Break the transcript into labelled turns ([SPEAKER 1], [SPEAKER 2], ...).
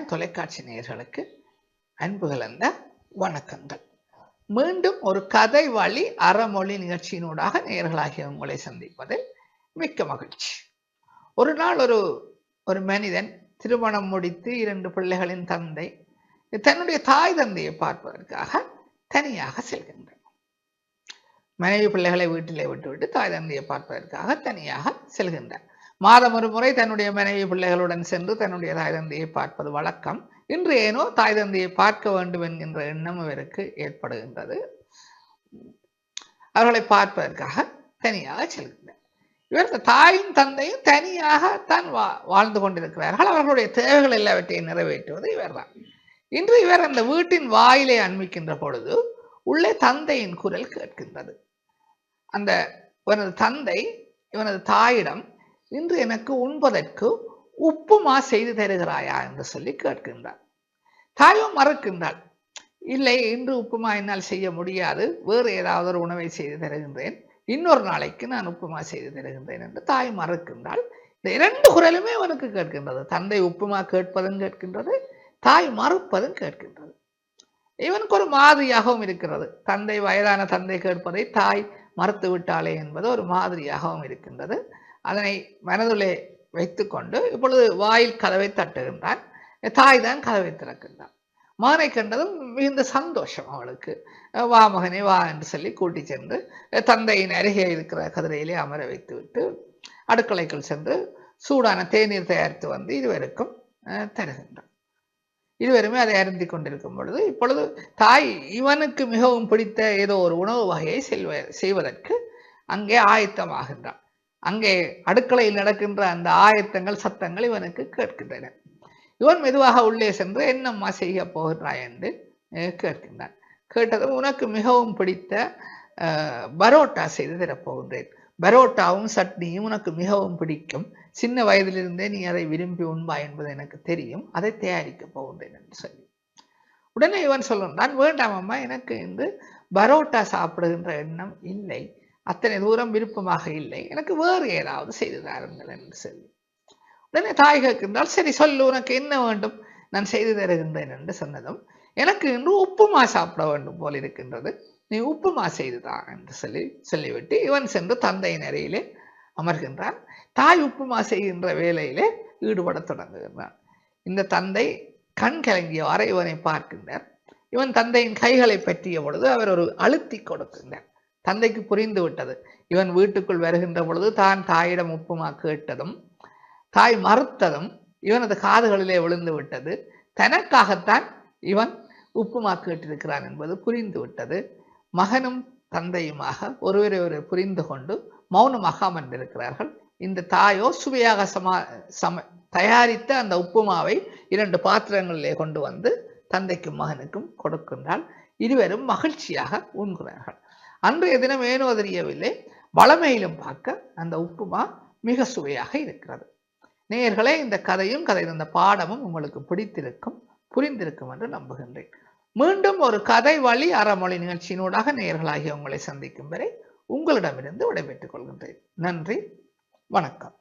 [SPEAKER 1] தொலைக்காட்சி நேயர்களுக்கு அன்பு கலந்த வணக்கங்கள். மீண்டும் ஒரு கதை வழி அறமொழி நிகழ்ச்சியினூடாக நேயர்களாகிய உங்களை சந்திப்பதில் மிக்க மகிழ்ச்சி. ஒரு நாள் ஒரு ஒரு மனிதன் திருமணம் முடித்து இரண்டு பிள்ளைகளின் தந்தை தன்னுடைய தாய் தந்தையை பார்ப்பதற்காக தனியாக செல்கின்றார் மனைவி பிள்ளைகளை வீட்டிலே விட்டுவிட்டு தாய் தந்தையை பார்ப்பதற்காக தனியாக செல்கின்றார் மாதம் ஒரு முறை தன்னுடைய மனைவி பிள்ளைகளுடன் சென்று தன்னுடைய தாய் தந்தையை பார்ப்பது வழக்கம். இன்று ஏனோ தாய் தந்தையை பார்க்க வேண்டும் என்கின்ற எண்ணம் இவருக்கு ஏற்படுகின்றது. அவர்களை பார்ப்பதற்காக தனியாக செல்கின்றனர். இவர் தாயும் தந்தையும் தனியாக தான் வா வாழ்ந்து கொண்டிருக்கிறார்கள். அவர்களுடைய தேவைகள் எல்லாவற்றையும் நிறைவேற்றுவது இவர்தான். இன்று இவர் அந்த வீட்டின் வாயிலை அண்மிக்கின்ற பொழுது உள்ளே தந்தையின் குரல் கேட்கின்றது. அந்த இவனது தந்தை இவனது தாயிடம் இன்று எனக்கு உண்பதற்கு உப்புமா செய்து தருகிறாயா என்று சொல்லி கேட்கின்றார். தாயும் மறுக்கின்றாள் இல்லை இன்று உப்புமா என்னால் செய்ய முடியாது. வேறு ஏதாவது ஒரு உணவை செய்து தருகின்றேன். இன்னொரு நாளைக்கு நான் உப்புமா செய்து தருகின்றேன் என்று தாய் மறுக்கின்றாள். இந்த இரண்டு குரலுமே அவனுக்கு கேட்கின்றது. தந்தை உப்புமா கேட்பதும் கேட்கின்றது தாய் மறுப்பதும் கேட்கின்றது. இவனுக்கு ஒரு மாதிரியாகவும் இருக்கிறது. தந்தை வயதான தந்தை கேட்பதை தாய் மறுத்து விட்டாளே என்பது ஒரு மாதிரியாகவும் இருக்கின்றது. அதனை மனதுள்ளே வைத்துக்கொண்டு இப்பொழுது வாயில் கதவை தட்டுகின்றான். தாய் தான் கதவை திறக்கின்றான். மகனை கண்டதும் மிகுந்த சந்தோஷம் அவளுக்கு. வா மகனே வா என்று சொல்லி கூட்டி சென்று தந்தையின் அருகே இருக்கிற கதிரையிலே அமர வைத்து விட்டு அடுக்கலைக்குள் சென்று சூடான தேநீர் தயாரித்து வந்து இருவருக்கும் தருகின்றான். இருவருமே அதை அருந்தி கொண்டிருக்கும் பொழுது இப்பொழுது தாய் இவனுக்கு மிகவும் பிடித்த ஏதோ ஒரு உணவு வகையை செல்வ செய்வதற்கு அங்கே ஆயத்தமாகின்றான். அங்கே அடுக்கலையில் நடக்கின்ற அந்த ஆயத்தங்கள் சத்தங்கள் இவனுக்கு கேட்கின்றன. இவன் மெதுவாக உள்ளே சென்று என்னம்மா செய்ய போகிறாய்? என்று கேட்கின்றான். கேட்டதும் உனக்கு மிகவும் பிடித்த பரோட்டா செய்து தரப்போகின்றேன். பரோட்டாவும் சட்னியும் உனக்கு மிகவும் பிடிக்கும். சின்ன வயதிலிருந்தே நீ அதை விரும்பி உண்பா என்பது எனக்கு தெரியும். அதை தயாரிக்கப் போகின்றேன் என்று சொல்லி. உடனே இவன் சொல்லுன்றான் வேண்டாம் அம்மா எனக்கு இந்த பரோட்டா சாப்பிடுகின்ற எண்ணம் இல்லை. அத்தனை தூரம் விருப்பமாக இல்லை. எனக்கு வேறு ஏதாவது செய்து தாருங்கள் என்று சொல்லி. உடனே தாய் கேட்கின்றால் சரி சொல்லு உனக்கு என்ன வேண்டும்? நான் செய்து தருகின்றேன் என்று சொன்னதும் எனக்கு இன்று உப்புமா சாப்பிட வேண்டும் போல் இருக்கின்றது. நீ உப்புமா செய்துதான் என்று சொல்லி சொல்லிவிட்டு இவன் சென்று தந்தையின் அறையிலே அமர்கின்றான். தாய் உப்புமா செய்கின்ற வேலையிலே ஈடுபட தொடங்குகின்றான். இந்த தந்தை கண் கலங்கியவாறு இவனை பார்க்கின்றார். இவன் தந்தையின் கைகளை பற்றிய பொழுது அவர் ஒரு அழுத்தி கொடுக்கின்றார். தந்தைக்கு புரிந்து விட்டது. இவன் வீட்டுக்குள் வருகின்ற பொழுது தான் தாயிடம் உப்புமா கேட்டதும் தாய் மறுத்ததும் இவனது காதுகளிலே விழுந்து விட்டது. தனக்காகத்தான் இவன் உப்புமா கேட்டிருக்கிறான் என்பது புரிந்து விட்டது. மகனும் தந்தையுமாக ஒருவரை ஒரு புரிந்து கொண்டு மௌனமாக அமர்ந்திருக்கிறார்கள். இந்த தாயோ சுவையாக சமா சம தயாரித்த அந்த உப்புமாவை இரண்டு பாத்திரங்களிலே கொண்டு வந்து தந்தைக்கும் மகனுக்கும் கொடுக்கின்றால் இருவரும் மகிழ்ச்சியாக உண்கிறார்கள் அன்றைய தினம் ஏனோ தெரியவில்லை. வளமையிலும் பார்க்க அந்த உப்புமா மிக சுவையாக இருக்கிறது. நேயர்களே இந்த கதையும் கதை இந்த பாடமும் உங்களுக்கு பிடித்திருக்கும் புரிந்திருக்கும் என்று நம்புகின்றேன். மீண்டும் ஒரு கதை வழி அறமொழி நிகழ்ச்சியினூடாக நேயர்களாகிய உங்களை சந்திக்கும் வரை உங்களிடமிருந்து விடைபெற்றுக் கொள்கின்றேன். நன்றி வணக்கம்.